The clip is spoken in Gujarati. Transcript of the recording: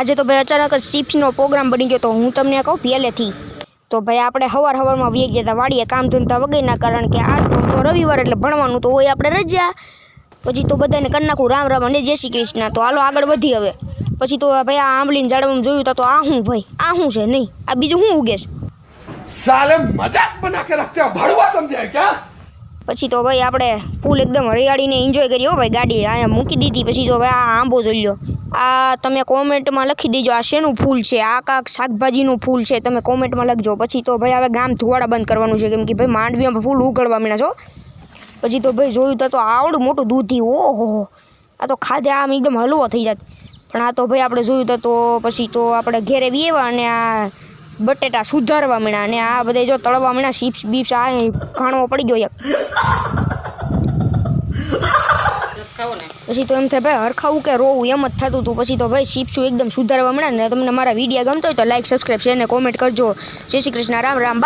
આજે તો ભાઈ અચાનક જ શિપ્સનો પ્રોગ્રામ બની ગયો તો હું તમને કહું પહેલેથી. તો ભાઈ આપણે હવાર હવારમાં વી ગયા હતા વાડીએ કામ ધંધા વગેરેના કારણ કે આજ તો તો રવિવાર એટલે ભણવાનું તો હોય આપણે રજા. પછી તો બધાને કરી નાખું રામ રામ અને જય શ્રી કૃષ્ણ. તો હાલો આગળ વધી હવે. પછી તો ભાઈ આ આંબલીને ઝાડવામાં જોયું તો આ શું ભાઈ? આ શું છે નહીં? આ બીજું શું ઉગે સાલે મજાક બના કે રખતે ભાડવા સમજાય ક્યાં? પછી તો ભાઈ આપણે ફૂલ એકદમ હરિયાળીને એન્જોય કર્યો ભાઈ ગાડી. અહીંયા મૂકી દીધી પછી તો ભાઈ આ આંબો જોઈ લ્યો આ તમે કોમેન્ટમાં લખી દેજો, આ શેનું ફૂલ છે? આ કાંક શાકભાજીનું ફૂલ છે, તમે કોમેન્ટમાં લખજો. પછી તો ભાઈ હવે ગામ ધુવાડા બંધ કરવાનું છે, કેમ કે ભાઈ માંડવીમાં ફૂલ ઉગળવા મીણા છો. પછી તો ભાઈ જોયું તો આવડું મોટું દૂધી ઓહો આ તો ખાધે આમ એકદમ હલવો થઈ જાત. પણ આ તો ભાઈ આપણે જોયું તો પછી તો આપણે ઘેરે વેવા અને આ બટેટા સુધારવા મીણા અને આ બધે જો તળવા મીણા ચિપ્સ બીપ્સ, આ ઘાણો પડી ગયો એક. પછી તો એમ થાય, ભાઈ, હરખાવું કે રોવું, એમ જ થતું હતું પછી તો, ભાઈ ચીપ્સું એકદમ સુધારવા મળે ને, તમને મારા વીડિયો ગમતો હોય તો લાઈક સબસ્ક્રાઈબ શેર ને કોમેન્ટ કરજો. જય શ્રી કૃષ્ણ, રામ રામ બાય